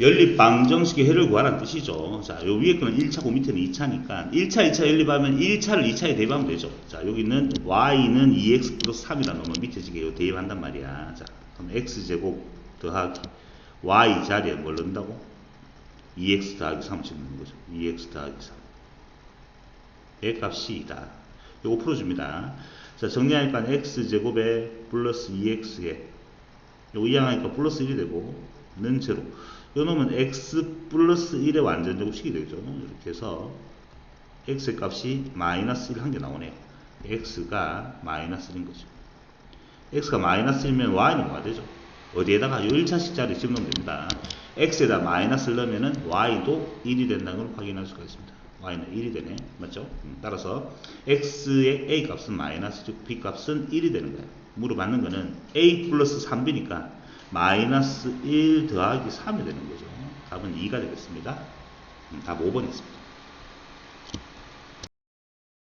연립 방정식의 해를 구하라는 뜻이죠. 자, 요 위에 거는 1차고 밑에는 2차니까 1차, 2차 연립하면 1차를 2차에 대입하면 되죠. 자, 여기는 y는 2x 플러스 3이라는 놈을 밑에 지게 요 대입한단 말이야. 자, 그럼 x제곱 더하기 y 자리에 뭘 넣는다고? 2x 더하기 3을 집는 거죠. 2x 더하기 3. 의 값이 다 요거 풀어줍니다. 자, 정리하니까 x제곱에 플러스 2x에 요거 이항하니까 플러스 1이 되고 는 제로 요 놈은 x 플러스 1의 완전 제곱식이 되죠. 이렇게 해서 x의 값이 마이너스 1 한 개 나오네요. x가 마이너스 1인 거죠. x가 마이너스 1면 y는 뭐가 되죠? 어디에다가 요 1차식 자리 집으면 됩니다. x에다 마이너스를 넣으면은 y도 1이 된다는 걸 확인할 수가 있습니다. y는 1이 되네. 맞죠? 음, 따라서 x의 a 값은 마이너스 즉 b 값은 1이 되는 거예요. 물어봤는 거는 a 플러스 3b니까 마이너스 1 더하기 3이 되는 거죠. 답은 2가 되겠습니다. 음, 답 5번이었습니다.